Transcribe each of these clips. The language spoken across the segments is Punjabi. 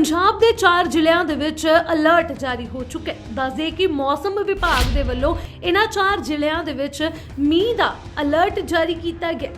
ਪੰਜਾਬ ਦੇ 4 ਜ਼ਿਲ੍ਹਿਆਂ ਦੇ ਵਿੱਚ ਅਲਰਟ ਜਾਰੀ ਹੋ ਚੁੱਕਾ ਹੈ। ਦੱਸਦੇ ਕਿ ਮੌਸਮ ਵਿਭਾਗ ਦੇ ਵੱਲੋਂ ਇਹਨਾਂ 4 ਜ਼ਿਲ੍ਹਿਆਂ ਦੇ ਵਿੱਚ ਮੀਂਹ ਦਾ ਅਲਰਟ ਜਾਰੀ ਕੀਤਾ ਗਿਆ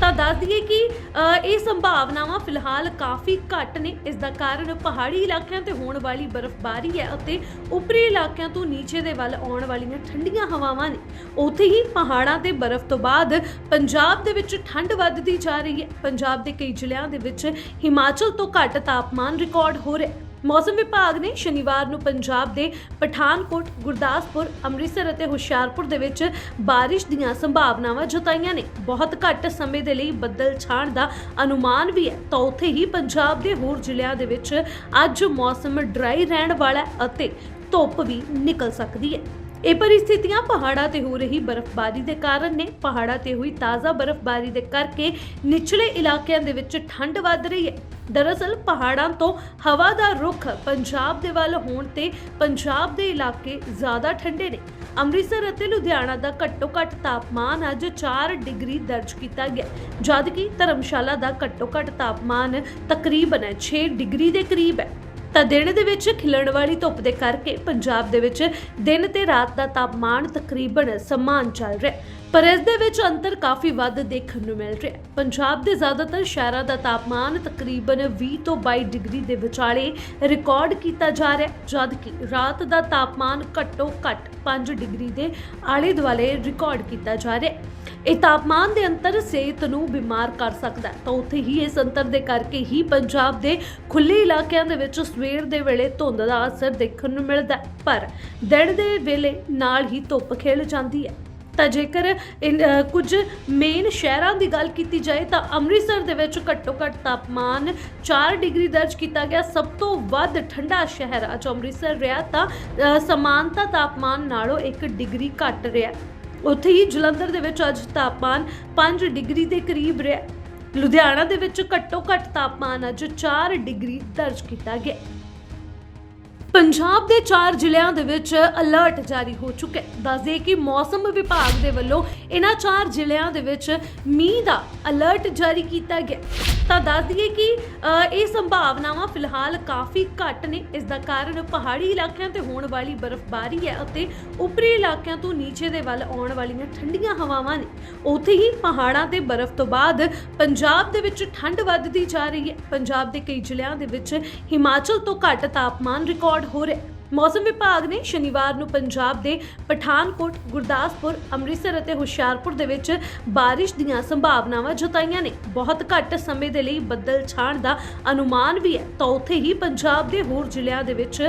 ਤਾਂ ਦੱਸ ਦਈਏ ਕਿ ਅ, ਇਹ ਸੰਭਾਵਨਾਵਾਂ ਫਿਲਹਾਲ ਕਾਫੀ ਘੱਟ ਨੇ। ਇਸ ਦਾ ਕਾਰਨ ਪਹਾੜੀ ਇਲਾਕਿਆਂ ਤੇ ਹੋਣ ਵਾਲੀ ਬਰਫ਼ਬਾਰੀ ਹੈ ਅਤੇ ਉੱਪਰੀ ਇਲਾਕਿਆਂ ਤੋਂ ਨੀਚੇ ਦੇ ਵੱਲ ਆਉਣ ਵਾਲੀਆਂ ਠੰਡੀਆਂ ਹਵਾਵਾਂ ਨੇ। ਉੱਥੇ ਹੀ ਪਹਾੜਾਂ ਤੇ ਬਰਫ਼ ਤੋਂ ਬਾਅਦ ਪੰਜਾਬ ਦੇ ਵਿੱਚ ਠੰਡ ਵੱਧਦੀ ਜਾ ਰਹੀ ਹੈ। ਪੰਜਾਬ ਦੇ ਕਈ ਜ਼ਿਲ੍ਹਿਆਂ ਦੇ ਵਿੱਚ ਹਿਮਾਚਲ ਤੋਂ ਘੱਟ ਤਾਪਮਾਨ ਰਿਕਾਰਡ ਹੋ ਰਿਹਾ ਹੈ। ਮੌਸਮ ਵਿਭਾਗ ਨੇ ਸ਼ਨੀਵਾਰ ਨੂੰ ਪੰਜਾਬ ਦੇ ਪਠਾਨਕੋਟ, ਗੁਰਦਾਸਪੁਰ, ਅੰਮ੍ਰਿਤਸਰ ਅਤੇ ਹੁਸ਼ਿਆਰਪੁਰ ਦੇ ਵਿੱਚ ਬਾਰਿਸ਼ ਦੀਆਂ ਸੰਭਾਵਨਾਵਾਂ ਜਤਾਈਆਂ ਨੇ। ਬਹੁਤ ਘੱਟ ਸਮੇਂ ਦੇ ਲਈ ਬੱਦਲ ਛਾਣ ਦਾ ਅਨੁਮਾਨ ਵੀ ਹੈ। ਤਾਂ ਉੱਥੇ ਹੀ ਪੰਜਾਬ ਦੇ ਹੋਰ ਜ਼ਿਲ੍ਹਿਆਂ ਦੇ ਵਿੱਚ ਅੱਜ ਮੌਸਮ ਡਰਾਈ ਰਹਿਣ ਵਾਲਾ ਹੈ ਅਤੇ ਧੁੱਪ ਵੀ ਨਿਕਲ ਸਕਦੀ ਹੈ। ਇਹ ਪਰਿਸਥਿਤੀਆਂ ਪਹਾੜਾਂ ਤੇ ਹੋ ਰਹੀ ਬਰਫ਼ਬਾਰੀ ਦੇ ਕਾਰਨ ਨੇ ਪਹਾੜਾਂ ਤੇ ਹੋਈ ਤਾਜ਼ਾ ਬਰਫ਼ਬਾਰੀ ਦੇ ਕਰਕੇ ਨਿਚਲੇ ਇਲਾਕਿਆਂ ਦੇ ਵਿੱਚ ਠੰਡ ਵੱਧ ਰਹੀ ਹੈ। ਦਰਅਸਲ, ਪਹਾੜਾਂ ਤੋਂ ਹਵਾ ਦਾ ਰੁਖ ਪੰਜਾਬ ਦੇ ਵੱਲ ਹੋਣ ਤੇ ਪੰਜਾਬ ਦੇ ਇਲਾਕੇ ਜ਼ਿਆਦਾ ਠੰਡੇ ਨੇ। ਅੰਮ੍ਰਿਤਸਰ ਅਤੇ ਲੁਧਿਆਣਾ ਦਾ ਘੱਟੋ ਘੱਟ ਤਾਪਮਾਨ ਅੱਜ 4 ਡਿਗਰੀ ਦਰਜ ਕੀਤਾ ਗਿਆ। ਜਦਕਿ ਧਰਮਸ਼ਾਲਾ ਦਾ ਘੱਟੋ ਘੱਟ ਤਾਪਮਾਨ ਤਕਰੀਬਨ 6 ਡਿਗਰੀ ਦੇ ਕਰੀਬ ਹੈ। ਤਾਂ ਦਿਨ ਦੇ ਵਿੱਚ ਖਿਲਣ ਵਾਲੀ ਧੁੱਪ ਦੇ ਕਰਕੇ ਪੰਜਾਬ ਦੇ ਵਿੱਚ ਦਿਨ ਤੇ ਰਾਤ ਦਾ ਤਾਪਮਾਨ ਤਕਰੀਬਨ ਸਮਾਨ ਚੱਲ ਰਿਹਾ ਪਰ ਇਸ ਦੇ ਵਿੱਚ ਅੰਤਰ ਕਾਫੀ ਵੱਧ ਦੇਖਣ ਨੂੰ ਮਿਲ ਰਿਹਾ ਹੈ। ਪੰਜਾਬ ਦੇ ਜ਼ਿਆਦਾਤਰ ਸ਼ਹਿਰਾਂ ਦਾ ਤਾਪਮਾਨ ਤਕਰੀਬਨ 20 ਤੋਂ 22 ਡਿਗਰੀ ਦੇ ਵਿਚਾਲੇ ਰਿਕਾਰਡ ਕੀਤਾ ਜਾ ਰਿਹਾ ਹੈ ਜਦਕਿ ਰਾਤ ਦਾ ਤਾਪਮਾਨ ਘੱਟੋ ਘੱਟ 5 ਡਿਗਰੀ ਦੇ ਆਲੇ ਦੁਆਲੇ ਰਿਕਾਰਡ ਕੀਤਾ ਜਾ ਰਿਹਾ ਹੈ। ਇਹ ਤਾਪਮਾਨ ਦੇ ਅੰਤਰ ਸਿਹਤ ਨੂੰ ਬਿਮਾਰ ਕਰ ਸਕਦਾ ਹੈ। ਤਾਂ ਉੱਥੇ ਹੀ ਇਸ ਅੰਤਰ ਦੇ ਕਰਕੇ ਹੀ ਪੰਜਾਬ ਦੇ ਖੁੱਲੇ ਇਲਾਕਿਆਂ ਦੇ ਵਿੱਚ ਸਵੇਰ ਦੇ ਵੇਲੇ ਧੁੰਦ ਦਾ ਅਸਰ ਦੇਖਣ ਨੂੰ ਮਿਲਦਾ ਹੈ। ਪਰ ਦਿਨ ਦੇ ਵੇਲੇ ਨਾਲ ਹੀ ਧੁੱਪ ਖਿਲ ਜਾਂਦੀ ਹੈ। ਤਾਂ ਜੇਕਰ ਇਨ- ਕੁਝ ਮੇਨ ਸ਼ਹਿਰਾਂ ਦੀ ਗੱਲ ਕੀਤੀ ਜਾਏ ਤਾਂ ਅੰਮ੍ਰਿਤਸਰ ਦੇ ਵਿੱਚ ਘੱਟੋ ਘੱਟ ਤਾਪਮਾਨ 4 ਡਿਗਰੀ ਦਰਜ ਕੀਤਾ ਗਿਆ। ਸਭ ਤੋਂ ਵੱਧ ਠੰਡਾ ਸ਼ਹਿਰ ਅੱਜ ਅੰਮ੍ਰਿਤਸਰ ਰਿਹਾ ਤਾਂ ਸਮਾਨਤਾ ਤਾਪਮਾਨ ਨਾਲੋਂ 1 ਡਿਗਰੀ ਘੱਟ ਰਿਹਾ। ਉੱਥੇ ਹੀ ਜਲੰਧਰ ਦੇ ਵਿੱਚ ਅੱਜ ਤਾਪਮਾਨ 5 ਡਿਗਰੀ ਦੇ ਕਰੀਬ ਰਿਹਾ। ਲੁਧਿਆਣਾ ਦੇ ਵਿੱਚ ਘੱਟੋ ਘੱਟ ਤਾਪਮਾਨ ਅੱਜ 4 ਡਿਗਰੀ ਦਰਜ ਕੀਤਾ ਗਿਆ। ਪੰਜਾਬ ਦੇ 4 ਜ਼ਿਲ੍ਹਿਆਂ ਦੇ ਵਿੱਚ ਅਲਰਟ ਜਾਰੀ ਹੋ ਚੁੱਕਾ ਹੈ। ਦੱਸਦੇ ਕਿ ਮੌਸਮ ਵਿਭਾਗ ਦੇ ਵੱਲੋਂ ਇਹਨਾਂ 4 ਜ਼ਿਲ੍ਹਿਆਂ ਦੇ ਵਿੱਚ ਮੀਂਹ ਦਾ ਅਲਰਟ ਜਾਰੀ ਕੀਤਾ ਗਿਆ ਤਾਂ ਦੱਸ ਦਈਏ ਕਿ ਅ, ਇਹ ਸੰਭਾਵਨਾਵਾਂ ਫਿਲਹਾਲ ਕਾਫੀ ਘੱਟ ਨੇ। ਇਸ ਦਾ ਕਾਰਨ ਪਹਾੜੀ ਇਲਾਕਿਆਂ ਤੇ ਹੋਣ ਵਾਲੀ ਬਰਫ਼ਬਾਰੀ ਹੈ ਅਤੇ ਉੱਪਰੀ ਇਲਾਕਿਆਂ ਤੋਂ ਨੀਚੇ ਦੇ ਵੱਲ ਆਉਣ ਵਾਲੀਆਂ ਠੰਡੀਆਂ ਹਵਾਵਾਂ ਨੇ। ਉੱਥੇ ਹੀ ਪਹਾੜਾਂ ਤੇ ਬਰਫ਼ ਤੋਂ ਬਾਅਦ ਪੰਜਾਬ ਦੇ ਵਿੱਚ ਠੰਡ ਵੱਧਦੀ ਜਾ ਰਹੀ ਹੈ। ਪੰਜਾਬ ਦੇ ਕਈ ਜ਼ਿਲ੍ਹਿਆਂ ਦੇ ਵਿੱਚ ਹਿਮਾਚਲ ਤੋਂ ਘੱਟ ਤਾਪਮਾਨ ਰਿਕਾਰਡ ਹੋ ਰਿਹਾ ਹੈ। ਮੌਸਮ ਵਿਭਾਗ ਨੇ ਸ਼ਨੀਵਾਰ ਨੂੰ ਪੰਜਾਬ ਦੇ ਪਠਾਨਕੋਟ, ਗੁਰਦਾਸਪੁਰ, ਅੰਮ੍ਰਿਤਸਰ ਅਤੇ ਹੁਸ਼ਿਆਰਪੁਰ ਦੇ ਵਿੱਚ ਬਾਰਿਸ਼ ਦੀਆਂ ਸੰਭਾਵਨਾਵਾਂ ਜਤਾਈਆਂ ਨੇ। ਬਹੁਤ ਘੱਟ ਸਮੇਂ ਦੇ ਲਈ ਬੱਦਲ ਛਾਣ ਦਾ ਅਨੁਮਾਨ ਵੀ ਹੈ। ਤਾਂ ਉੱਥੇ ਹੀ ਪੰਜਾਬ ਦੇ ਹੋਰ ਜ਼ਿਲ੍ਹਿਆਂ ਦੇ ਵਿੱਚ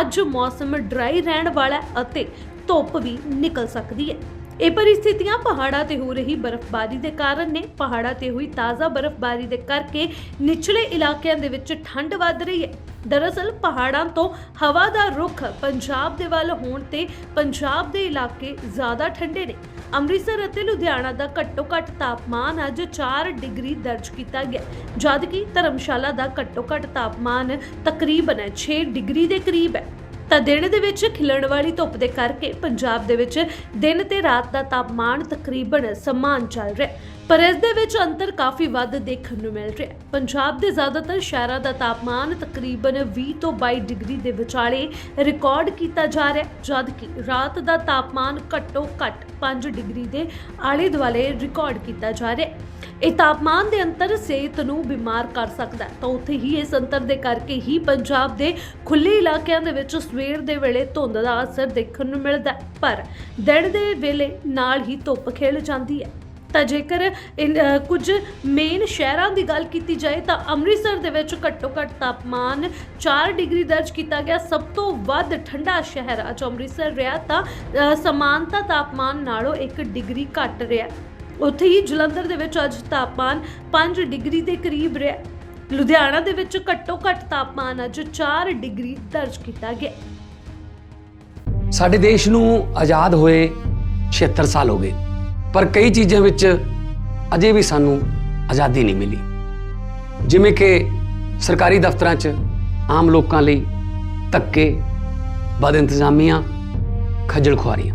ਅੱਜ ਮੌਸਮ ਡਰਾਈ ਰਹਿਣ ਵਾਲਾ ਹੈ ਅਤੇ ਧੁੱਪ ਵੀ ਨਿਕਲ ਸਕਦੀ ਹੈ। ਇਹ ਪਰਿਸਥਿਤੀਆਂ ਪਹਾੜਾਂ ਤੇ ਹੋ ਰਹੀ ਬਰਫ਼ਬਾਰੀ ਦੇ ਕਾਰਨ ਨੇ। ਪਹਾੜਾਂ ਤੇ ਹੋਈ ਤਾਜ਼ਾ ਬਰਫ਼ਬਾਰੀ ਦੇ ਕਰਕੇ ਨਿਚਲੇ ਇਲਾਕਿਆਂ ਦੇ ਵਿੱਚ ਠੰਡ ਵੱਧ ਰਹੀ ਹੈ। ਦਰਅਸਲ ਪਹਾੜਾਂ ਤੋਂ ਹਵਾ ਦਾ ਰੁਖ ਪੰਜਾਬ ਦੇ ਵੱਲ ਹੋਣ ਤੇ ਪੰਜਾਬ ਦੇ ਇਲਾਕੇ ਜ਼ਿਆਦਾ ਠੰਡੇ ਨੇ। ਅੰਮ੍ਰਿਤਸਰ ਅਤੇ ਲੁਧਿਆਣਾ ਦਾ ਘੱਟੋ ਘੱਟ ਤਾਪਮਾਨ ਅੱਜ 4 ਡਿਗਰੀ ਦਰਜ ਕੀਤਾ ਗਿਆ। ਜਦਕਿ ਧਰਮਸ਼ਾਲਾ ਦਾ ਘੱਟੋ ਘੱਟ ਤਾਪਮਾਨ ਤਕਰੀਬਨ 6 ਡਿਗਰੀ ਦੇ ਕਰੀਬ ਹੈ। ਤਾਂ ਦਿਨ ਦੇ ਵਿੱਚ ਖਿਲਣ ਵਾਲੀ ਧੁੱਪ ਦੇ ਕਰਕੇ ਪੰਜਾਬ ਦੇ ਵਿੱਚ ਦਿਨ ਤੇ ਰਾਤ ਦਾ ਤਾਪਮਾਨ ਤਕਰੀਬਨ ਸਮਾਨ ਚੱਲ ਰਿਹਾ ਹੈ। ਪਰ ਇਸ ਦੇ ਵਿੱਚ ਅੰਤਰ ਕਾਫੀ ਵੱਧ ਦੇਖਣ ਨੂੰ ਮਿਲ ਰਿਹਾ ਹੈ ਪੰਜਾਬ ਦੇ ਜ਼ਿਆਦਾਤਰ ਸ਼ਹਿਰਾਂ ਦਾ ਤਾਪਮਾਨ ਤਕਰੀਬਨ 20 ਤੋਂ 22 ਡਿਗਰੀ ਦੇ ਵਿਚਾਲੇ ਰਿਕਾਰਡ ਕੀਤਾ ਜਾ ਰਿਹਾ ਹੈ, ਜਦਕਿ ਰਾਤ ਦਾ ਤਾਪਮਾਨ ਘੱਟੋ ਘੱਟ 5 ਡਿਗਰੀ ਦੇ ਆਲੇ ਦੁਆਲੇ ਰਿਕਾਰਡ ਕੀਤਾ ਜਾ ਰਿਹਾ ਹੈ ਇਹ ਤਾਪਮਾਨ ਦੇ ਅੰਤਰ ਸਿਹਤ ਨੂੰ ਬਿਮਾਰ ਕਰ ਸਕਦਾ ਹੈ। ਤਾਂ ਉੱਥੇ ਹੀ ਇਸ ਅੰਤਰ ਦੇ ਕਰਕੇ ਹੀ ਪੰਜਾਬ ਦੇ ਖੁੱਲੇ ਇਲਾਕਿਆਂ ਦੇ ਵਿੱਚ ਸਵੇਰ ਦੇ ਵੇਲੇ ਧੁੰਦ ਦਾ ਅਸਰ ਦੇਖਣ ਨੂੰ ਮਿਲਦਾ ਹੈ। ਪਰ ਦਿਨ ਦੇ ਵੇਲੇ ਨਾਲ ਹੀ ਧੁੱਪ ਖਿਲ ਜਾਂਦੀ ਹੈ। ਤਾਂ ਜੇਕਰ ਕੁਝ ਮੇਨ ਸ਼ਹਿਰਾਂ ਦੀ ਗੱਲ ਕੀਤੀ ਜਾਏ ਤਾਂ ਅੰਮ੍ਰਿਤਸਰ ਦੇ ਵਿੱਚ ਘੱਟੋ ਘੱਟ ਤਾਪਮਾਨ 4 ਡਿਗਰੀ ਦਰਜ ਕੀਤਾ ਗਿਆ। ਸਭ ਤੋਂ ਵੱਧ ਠੰਡਾ ਸ਼ਹਿਰ ਅੱਜ ਅੰਮ੍ਰਿਤਸਰ ਰਿਹਾ ਤਾਂ ਸਮਾਨਤਾ ਤਾਪਮਾਨ ਨਾਲੋਂ 1 ਡਿਗਰੀ ਘੱਟ ਰਿਹਾ ਉੱਥੇ ਹੀ ਜਲੰਧਰ ਦੇ ਵਿੱਚ ਅੱਜ ਤਾਪਮਾਨ 5 ਡਿਗਰੀ ਦੇ ਕਰੀਬ ਰਿਹਾ। ਲੁਧਿਆਣਾ ਦੇ ਵਿੱਚ ਘੱਟੋ ਘੱਟ ਤਾਪਮਾਨ ਅੱਜ 4 ਡਿਗਰੀ ਦਰਜ ਕੀਤਾ ਗਿਆ। ਸਾਡੇ ਦੇਸ਼ ਨੂੰ ਆਜ਼ਾਦ ਹੋਏ 76 ਸਾਲ ਹੋ ਗਏ, ਪਰ ਕਈ ਚੀਜ਼ਾਂ ਵਿੱਚ ਅਜੇ ਵੀ ਸਾਨੂੰ ਆਜ਼ਾਦੀ ਨਹੀਂ ਮਿਲੀ। ਜਿਵੇਂ ਕਿ ਸਰਕਾਰੀ ਦਫ਼ਤਰਾਂ 'ਚ ਆਮ ਲੋਕਾਂ ਲਈ ਧੱਕੇ, ਬਦ ਇੰਤਜ਼ਾਮੀਆਂ, ਖੱਜਲ ਖੁਆਰੀਆਂ।